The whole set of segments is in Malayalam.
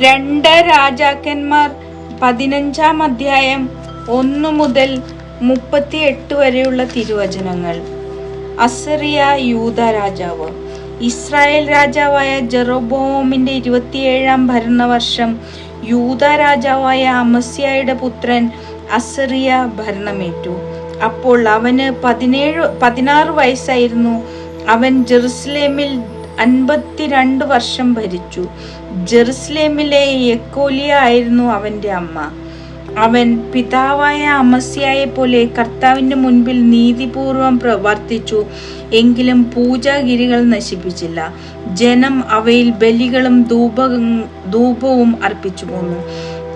രണ്ട് രാജാക്കന്മാർ പതിനഞ്ചാം അധ്യായം ഒന്നു മുതൽ മുപ്പത്തിയെട്ട് വരെയുള്ള തിരുവചനങ്ങൾ. അസറിയ യൂത രാജാവ്. ഇസ്രായേൽ രാജാവായ ജെറോബോമിന്റെ ഇരുപത്തിയേഴാം ഭരണവർഷം യൂത രാജാവായ അമസ്യായുടെ പുത്രൻ അസറിയ ഭരണമേറ്റു. അപ്പോൾ അവന് പതിനേഴ് പതിനാറ് വയസ്സായിരുന്നു. അവൻ ജെറുസലേമിൽ അൻപത്തിരണ്ട് വർഷം ഭരിച്ചു. ജെറുസലേമിലെ യെക്കോലിയ ആയിരുന്നു അവന്റെ അമ്മ. അവൻ പിതാവായ അമസ്യായെ പോലെ കർത്താവിന്റെ മുൻപിൽ നീതിപൂർവം പ്രവർത്തിച്ചു. എങ്കിലും പൂജാഗിരികൾ നശിപ്പിച്ചില്ല. ജനം അവയിൽ ബലികളും ധൂപ ധൂപവും അർപ്പിച്ചു പോന്നു.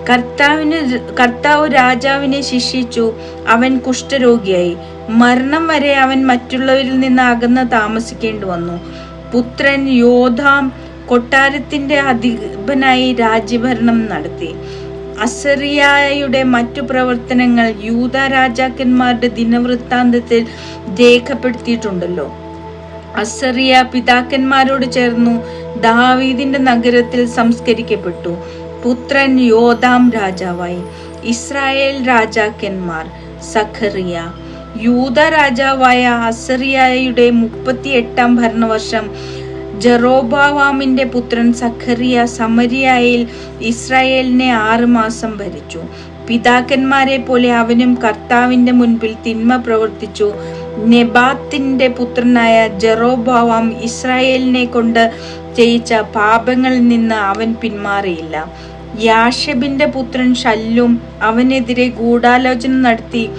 കർത്താവിന് കർത്താവ് രാജാവിനെ ശിക്ഷിച്ചു. അവൻ കുഷ്ഠരോഗിയായി. മരണം വരെ അവൻ മറ്റുള്ളവരിൽ നിന്ന് അകന്ന് താമസിക്കേണ്ടി വന്നു. പുത്രൻ യോധാം കൊട്ടാരത്തിന്റെ അധിപനായി രാജ്യഭരണം നടത്തി. അസറിയായുടെ മറ്റു പ്രവർത്തനങ്ങൾ യൂത രാജാക്കന്മാരുടെ ദിനവൃത്താന്തത്തിൽ രേഖപ്പെടുത്തിയിട്ടുണ്ടല്ലോ. അസറിയ പിതാക്കന്മാരോട് ചേർന്നു ദാവീദിന്റെ നഗരത്തിൽ സംസ്കരിക്കപ്പെട്ടു. പുത്രൻ യോദാം രാജാവായി. ഇസ്രായേൽ രാജാക്കന്മാർ സഖറിയ യൂത രാജാവായ അസറിയായുടെ മുപ്പത്തി എട്ടാം ഭരണവർഷം. ജറോബാവാമിന്റെ പുത്രൻ സഖറിയ സമരിയായിൽ ഇസ്രായേലിനെ ആറുമാസം ഭരിച്ചു. പിതാക്കന്മാരെ പോലെ അവനും കർത്താവിന്റെ മുൻപിൽ തിന്മ പ്രവർത്തിച്ചു. നെബാത്തിന്റെ പുത്രനായ ജറോബാവാം ഇസ്രായേലിനെ കൊണ്ട് ചെയ്യിച്ച പാപങ്ങളിൽ നിന്ന് അവൻ പിന്മാറിയില്ല. യാഷബിന്റെ പുത്രൻ ഷല്ലും അവനെതിരെ ഗൂഢാലോചന നടത്തി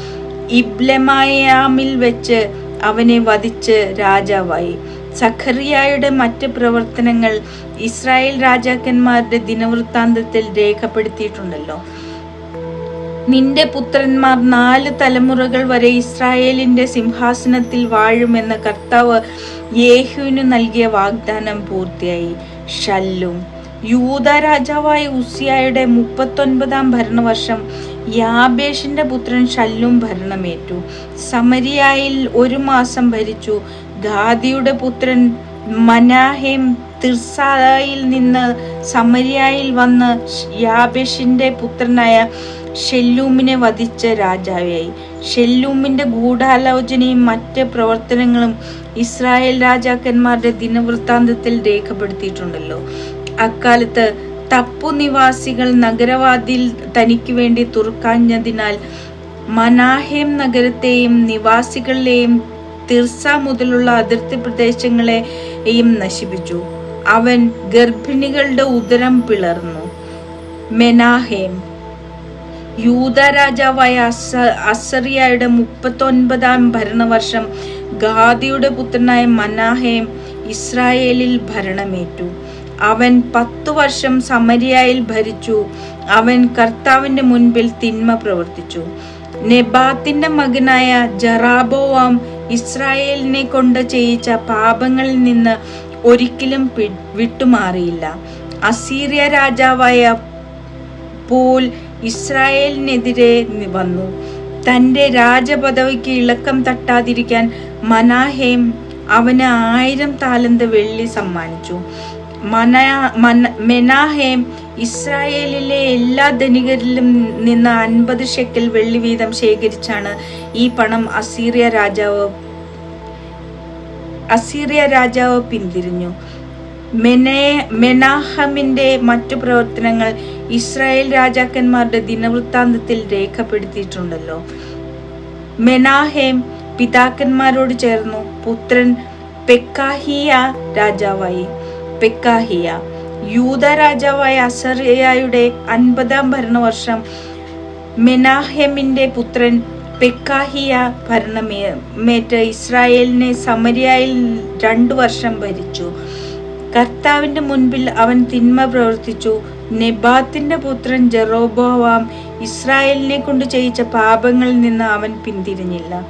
ഇബ്ലമായാമിൽ വെച്ച് അവനെ വധിച്ച് രാജാവായി. സഖറിയായുടെ മറ്റ് പ്രവർത്തനങ്ങൾ ഇസ്രായേൽ രാജാക്കന്മാരുടെ ദിനവൃത്താന്തത്തിൽ രേഖപ്പെടുത്തിയിട്ടുണ്ടല്ലോ. നിന്റെ പുത്രന്മാർ നാല് തലമുറകൾ വരെ ഇസ്രായേലിന്റെ സിംഹാസനത്തിൽ വാഴുമെന്ന കർത്താവ് യേഹുവിന് നൽകിയ വാഗ്ദാനം പൂർത്തിയായി. ഷല്ലും. യൂത രാജാവായ ഉസിയായുടെ മുപ്പത്തൊൻപതാം ഭരണവർഷം യാബേഷിന്റെ പുത്രൻ ഷല്ലും ഭരണമേറ്റു. സമരിയായിൽ ഒരു മാസം ഭരിച്ചു. ഗാദിയുടെ പുത്രൻ മനാഹേം തിർസായിൽ നിന്ന് സമരിയായിൽ വന്ന് യാബേഷിന്റെ പുത്രനായ ഷെല്ലൂമിനെ വധിച്ച രാജാവായി. ഷെല്ലൂമിന്റെ ഗൂഢാലോചനയും മറ്റ് പ്രവർത്തനങ്ങളും ഇസ്രായേൽ രാജാക്കന്മാരുടെ ദിനവൃത്താന്തത്തിൽ രേഖപ്പെടുത്തിയിട്ടുണ്ടല്ലോ. അക്കാലത്ത് തപ്പു നിവാസികൾ നഗരവാതിൽ തനിക്ക് വേണ്ടി തുറക്കാഞ്ഞതിനാൽ മനാഹേം നഗരത്തെയും നിവാസികളെയും തിർസ മുതലുള്ള അതിർത്തി പ്രദേശങ്ങളെയും നശിപ്പിച്ചു. അവൻ ഗർഭിണികളുടെ ഉദരം പിളർന്നു. മെനാഹേം യൂത രാജാവായ അസ അസറിയയുടെ മുപ്പത്തൊൻപതാം ഭരണവർഷം ഗാദിയുടെ പുത്രനായ മനാഹേം ഇസ്രായേലിൽ ഭരണമേറ്റു. അവൻ പത്തു വർഷം സമരിയായിൽ ഭരിച്ചു. അവൻ കർത്താവിന്റെ മുൻപിൽ തിന്മ പ്രവർത്തിച്ചു. നെബാത്തിന്റെ മകനായ ജറാബോവാം ഇസ്രായേലിനെ കൊണ്ട് ചെയ്യിച്ച പാപങ്ങളിൽ നിന്ന് ഒരിക്കലും വിട്ടുമാറിയില്ല. അസീറിയ രാജാവായ പോൽ ഇസ്രായേലിനെതിരെ വന്നു. തന്റെ രാജപദവിക്ക് ഇളക്കം തട്ടാതിരിക്കാൻ മനാഹേം അവന് ആയിരം താലന്ത് വെള്ളി സമ്മാനിച്ചു. മന മന മെനാഹേം ഇസ്രായേലിലെ എല്ലാ ധനികരിലും നിന്ന് അൻപത് ഷെക്കൽ വെള്ളി വീതം ശേഖരിച്ചാണ് ഈ പണം അസീറിയ രാജാവ് അസീറിയ രാജാവ് പിന്തിരിഞ്ഞു. മെനേ മെനാഹമിന്റെ മറ്റു പ്രവർത്തനങ്ങൾ ഇസ്രായേൽ രാജാക്കന്മാരുടെ ദിനവൃത്താന്തത്തിൽ രേഖപ്പെടുത്തിയിട്ടുണ്ടല്ലോ. മെനാഹേം പിതാക്കന്മാരോട് ചേർന്നു പുത്രൻ പെക്കാഹിയ രാജാവായി. പെക്കാഹിയ യൂത രാജാവായ അസറിയയുടെ അൻപതാം ഭരണവർഷം മെനാഹെമിന്റെ പുത്രൻ പെക്കാഹിയ ഭരണമേറ്റ് ഇസ്രായേലിനെ സമരിയായിൽ രണ്ടു വർഷം ഭരിച്ചു. കർത്താവിന്റെ മുൻപിൽ അവൻ തിന്മ പ്രവർത്തിച്ചു. നെബാത്തിന്റെ പുത്രൻ ജെറോബോവാം ഇസ്രായേലിനെ കൊണ്ട് ചെയ്യിച്ച പാപങ്ങളിൽ നിന്ന് അവൻ പിന്തിരിഞ്ഞില്ല.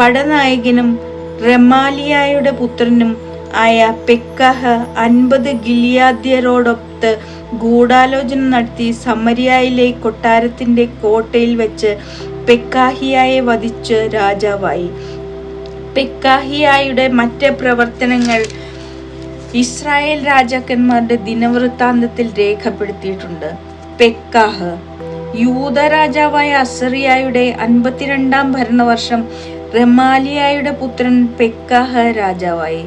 പടനായകനും റമാലിയായുടെ പുത്രനും ആയ പെക്കഹ അൻപത് ഗിലിയാദ്യരോടൊത്ത് ഗൂഢാലോചന നടത്തി സമരിയായിലെ കൊട്ടാരത്തിന്റെ കോട്ടയിൽ വെച്ച് പെക്കാഹിയായെ വധിച്ച് രാജാവായി. പെക്കാഹിയായുടെ മറ്റ് പ്രവർത്തനങ്ങൾ ഇസ്രായേൽ രാജാക്കന്മാരുടെ ദിനവൃത്താന്തത്തിൽ രേഖപ്പെടുത്തിയിട്ടുണ്ട്. പെക്കാഹ് യൂത രാജാവായ അസറിയായുടെ അൻപത്തിരണ്ടാം ഭരണവർഷം റമാലിയായുടെ പുത്രൻ പെക്കാഹ രാജാവായി.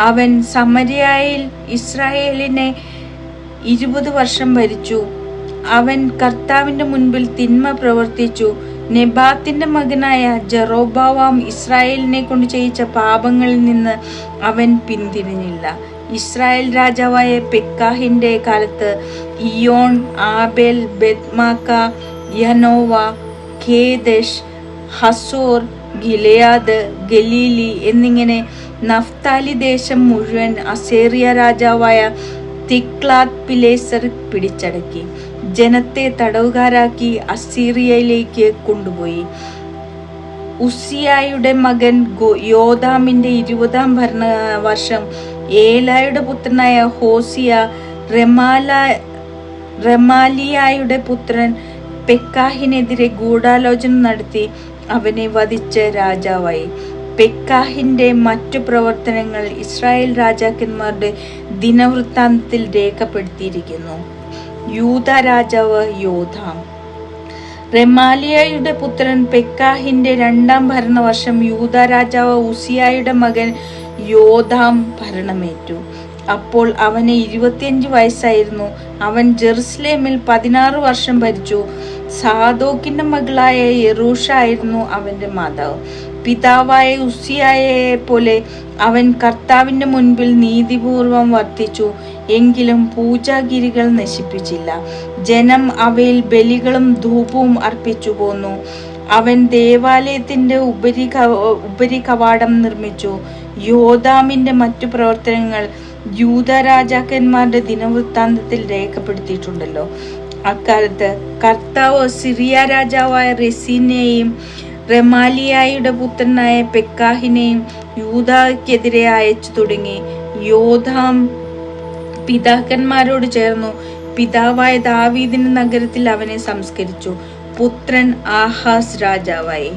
അവൻ സമരിയായിൽ ഇസ്രായേലിനെ ഇരുപത് വർഷം ഭരിച്ചു. അവൻ കർത്താവിന്റെ മുൻപിൽ തിന്മ പ്രവർത്തിച്ചു. നെബാത്തിന്റെ മകനായ ജറോബാവാം ഇസ്രായേലിനെ കൊണ്ട് ചെയ്യിച്ച പാപങ്ങളിൽ നിന്ന് അവൻ പിന്തിരിഞ്ഞില്ല. ഇസ്രായേൽ രാജാവായ പെക്കാഹിന്റെ കാലത്ത് Ijon Abel Beth Maacah Janoah Kedesh Hazor Gilead Galilee എന്നിങ്ങനെ നഫ്താലി ദേശം മുഴുവൻ അസേറിയ രാജാവായ തിക്ലാത് പിലേസർ പിടിച്ചടക്കി. ജനത്തെ തടവുകാരാക്കി അസീറിയയിലേക്ക് കൊണ്ടുപോയി. ഉസിയായുടെ മകൻ യോദാമിന്റെ ഇരുപതാം ഭരണ വർഷം ഏലായുടെ പുത്രനായ ഹോസിയ റെമാല റെമാലിയായുടെ പുത്രൻ പെക്കാഹിനെതിരെ ഗൂഢാലോചന നടത്തി അവനെ വധിച്ച് രാജാവായി. പെക്കാഹിന്റെ മറ്റു പ്രവർത്തനങ്ങൾ ഇസ്രായേൽ രാജാക്കന്മാരുടെ ദിനവൃത്താന്തത്തിൽ രേഖപ്പെടുത്തിയിരിക്കുന്നു. യൂത രാജാവ് യോധാം റെമാലിയയുടെ പുത്രൻ പെക്കാഹിന്റെ രണ്ടാം ഭരണവർഷം യൂത രാജാവ് ഉസിയായുടെ മകൻ യോധാം ഭരണമേറ്റു. അപ്പോൾ അവന് ഇരുപത്തിയഞ്ച് വയസ്സായിരുന്നു. അവൻ ജെറുസലേമിൽ പതിനാറ് വർഷം ഭരിച്ചു. സാദോക്കിന്റെ മകളായ യെറൂഷ ആയിരുന്നു അവന്റെ മാതാവ്. പിതാവായ ഉസിയായെ പോലെ അവൻ കർത്താവിന്റെ മുൻപിൽ നീതിപൂർവം വർത്തിച്ചു. എങ്കിലും പൂജാഗിരികൾ നശിപ്പിച്ചില്ല. ജനം അവയിൽ ബലികളും ധൂപവും അർപ്പിച്ചു പോന്നു. അവൻ ദേവാലയത്തിന്റെ ഉപരി ഉപരി കവാടം നിർമ്മിച്ചു. യോദാമിന്റെ മറ്റു പ്രവർത്തനങ്ങൾ യൂത രാജാക്കന്മാരുടെ ദിനവൃത്താന്തത്തിൽ രേഖപ്പെടുത്തിയിട്ടുണ്ടല്ലോ. അക്കാലത്ത് കർത്താവ് സിറിയ രാജാവായ റെസീനെയും റെമാലിയായുടെ പുത്രനായ പെക്കാഹിനെയും യൂതാക്കെതിരെ അയച്ചു തുടങ്ങി. യോധാം പിതാക്കന്മാരോട് ചേർന്നു. പിതാവായ ദാവീദിന്റെ നഗരത്തിൽ അവനെ സംസ്കരിച്ചു. പുത്രൻ ആഹാസ് രാജാവായി.